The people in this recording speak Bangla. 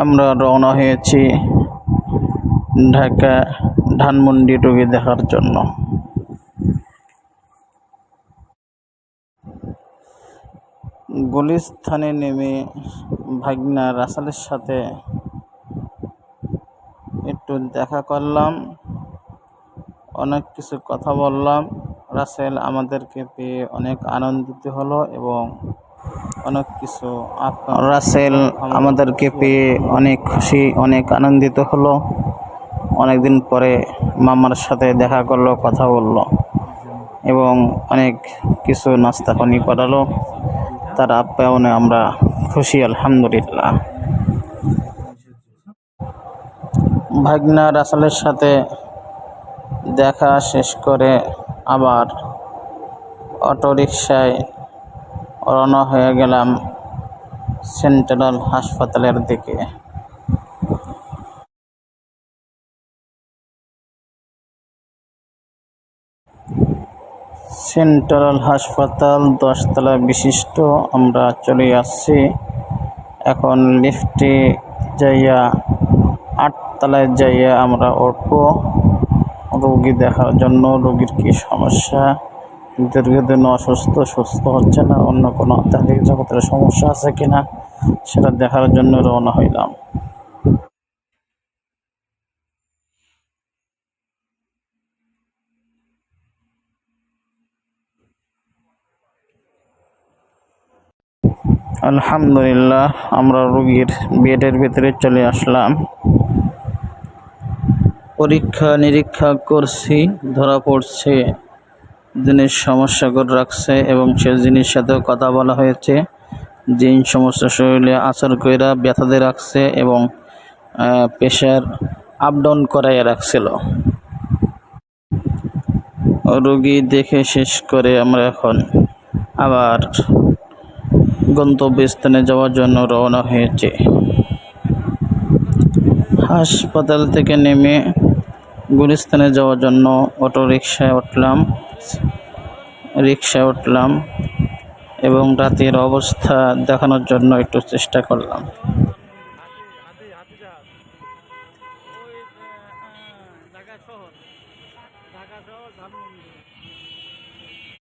আমরা রওনা হয়েছি ঢাকা ধানমন্ডি রোগী দেখার জন্য। গুলিস্থানে নেমে ভাগনা রাসালের সাথে একটু দেখা করলাম, অনেক কিছু কথা বললাম। রাসেল আমাদেরকে পেয়ে অনেক আনন্দিত হলো এবং অনেক কিছু আপ- রাসেল আমাদেরকে পেয়ে অনেক খুশি অনেক আনন্দিত হলো। অনেকদিন পরে মামার সাথে দেখা করল কথা বলল এবং অনেক কিছু নাস্তা পানি করালো। তার আপ্যায়নে আমরা খুশি আলহামদুলিল্লাহ। ভাগনা রাসালের সাথে দেখা শেষ করে আবার অটোরিকশায় রওনা হয়ে গেলাম সেন্ট্রাল হাসপাতালের দিকে। সেন্ট্রাল হাসপাতাল দশতলা বিশিষ্ট, আমরা চলে আসছি। এখন লিফটে যাইয়া, আটতলায় যাইয়া আমরা উঠবো। রোগী দেখার জন্য রোগীর কী সমস্যা? দীর্ঘদিন অসুস্থ, সুস্থ হচ্ছে না, অন্য কোনো আধ্যাত্মিক জগতের সমস্যা আছে কিনা, সেটা দেখার জন্য রওনা হইলাম। আলহামদুলিল্লাহ, আমরা রুগীর বেডের ভিতরে চলে আসলাম। পরীক্ষা নিরীক্ষা করছি, ধরা পড়ছে। জিনিস সমস্যা করে রাখছে এবং সে জিনিস সাথেও কথা বলা হয়েছে জিন সমস্যা শরীরে আচর কইরা ব্যথাতে রাখছে এবং প্রেশার আপ ডাউন করাইয়া রাখছিল। রোগী দেখে শেষ করে আমরা এখন আবার গন্তব্যস্থানে যাওয়ার জন্য রওনা হয়েছে। হাসপাতাল থেকে নেমে গুলিস্তানে যাওয়ার জন্য অটো রিক্সায় উঠলাম। রিক্সা উঠলাম এবং রাতের অবস্থা দেখানোর জন্য একটু চেষ্টা করলাম।